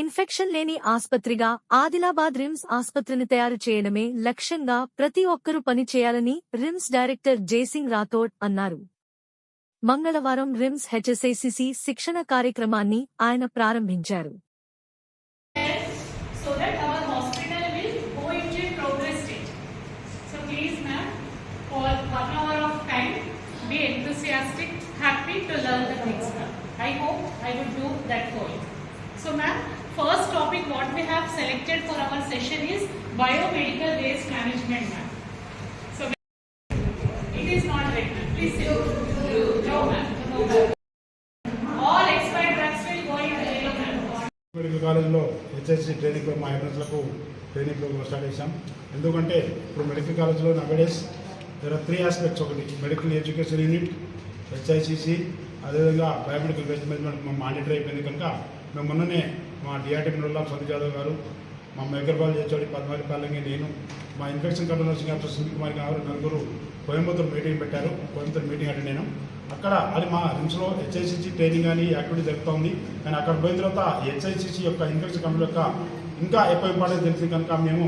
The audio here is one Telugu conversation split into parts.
ఇన్ఫెక్షన్ లేని ఆసుపత్రిగా ఆదిలాబాద్ రిమ్స్ ఆసుపత్రిని తయారు చేయడమే లక్ష్యంగా ప్రతి ఒక్కరూ పనిచేయాలని రిమ్స్ డైరెక్టర్ జేసింగ్ రాథోడ్ అన్నారు. మంగళవారం రిమ్స్ హెచ్ఎస్ఐసిసి శిక్షణ కార్యక్రమాన్ని ఆయన ప్రారంభించారు. I hope I would do that for you. Topic what we have selected for our session is biomedical waste management ma'am. So it is not right ma'am, please sit. No ma'am, no ma'am. All expired drugs will go into yellow ma'am. Medical కాలేజ్లో హెచ్ఎస్సి ట్రైనింగ్ మా ఎంట్రన్స్లకు ట్రైనింగ్ ప్రోగ్రామ్ స్టార్ట్ చేశాం ఎందుకంటే ఇప్పుడు మెడికల్ కాలేజ్లో nowadays there are three aspects ఒకటి మెడికల్ ఎడ్యుకేషన్ యూనిట్ హెచ్ఐసిసి అదేవిధంగా బయోమెడికల్ వేస్ట్ మేనేజ్మెంట్ మా మానిటర్ అయిపోయింది కనుక మేము మొన్ననే మా డిఆర్టీ మినల్లా సందీప్ యాదవ్ గారు మా మేకర్బాల్ చేచోడి పద్మావతి పాలంగి నేను మా infection control nursing officer Sunil Kumar గారు నలుగురు కోయంబత్తూరు మీటింగ్ పెట్టారు. కోయంబత్తూరు మీటింగ్ అటెండ్ నేను. అక్కడ అది మా రిమ్స్లో హెచ్ఐసిసి ట్రైనింగ్ అని యాక్టివిటీ జరుగుతోంది. కానీ అక్కడ పోయిన తర్వాత హెచ్ఐసిసి యొక్క ఇన్ఫెక్షన్ కంట్రోల్ యొక్క ఇంకా ఎక్కువ ఇంపార్టెన్స్ తెలిసింది కనుక మేము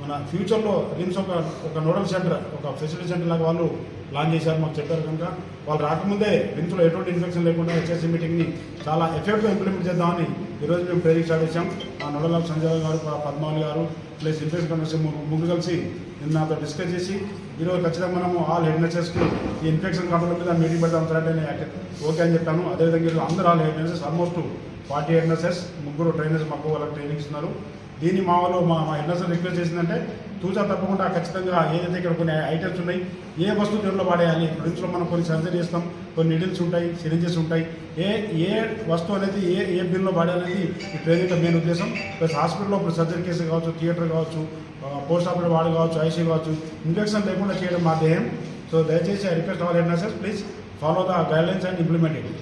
మన ఫ్యూచర్లో రిమ్స్ ఒక ఒక నోడల్ సెంటర్ ఒక ఫెసిలిటీ సెంటర్ లాగా వాళ్ళు లాంచ్ చేశారు మాకు చెప్పారు కనుక. వాళ్ళు రాకముందే రిమ్స్లో ఎటువంటి ఇన్ఫెక్షన్ లేకుండా హెచ్ఎస్సీ మీటింగ్ని చాలా ఎఫెక్ట్గా ఇంప్లిమెంట్ చేద్దామని ఈరోజు మేము ట్రైనింగ్ స్టార్ట్ చేశాం ఆ నోడల్ ఆఫ్ సంజయ్ గారు పద్మావళి గారు ప్లస్ ఇన్ఫెక్షన్ కమిషన్ ముగ్గురు కలిసి నిన్న నాతో డిస్కస్ చేసి ఈరోజు ఖచ్చితంగా మనము ఆల్ హెడ్ నర్సెస్కి ఈ ఇన్ఫెక్షన్ కంట్రోల్ మీద మీటింగ్ పెడదాం సరే నేను ఓకే అని చెప్పాను. అదేవిధంగా ఈరోజు అందరూ all head nurses almost forty head nurses ముగ్గురు ట్రైనర్స్ మాకు వాళ్ళకి ట్రైనింగ్ ఇస్తున్నారు. దీన్ని మామూలు మా మా హెడ్ రిక్వెస్ట్ చేసిందంటే తూచా తప్పకుండా ఖచ్చితంగా ఏదైతే ఇక్కడ కొన్ని ఐటమ్స్ ఉన్నాయి ఏ వస్తువు దీంట్లో వాడేయాలి ప్రొడక్ట్స్లో మనం కొన్ని సర్జరీ చేస్తాం కొన్ని నిడిల్స్ ఉంటాయి సిరింజెస్ ఉంటాయి ఏ ఏ వస్తువు అనేది ఏ ఏ బిల్లో పడేయాలనేది ఈ ట్రైనింగ్ మెయిన్ ఉద్దేశం. ప్లస్ హాస్పిటల్లో ఇప్పుడు సర్జరీ కేసు కావచ్చు థియేటర్ కావచ్చు పోస్ట్ ఆఫీస్ వాడు కావచ్చు ఐసీ కావచ్చు ఇన్ఫెక్షన్ లేకుండా చేయడం మా ధ్యేయం. సో దయచేసి రిక్వెస్ట్ అవ్వాలి sir please follow the guidelines and implement it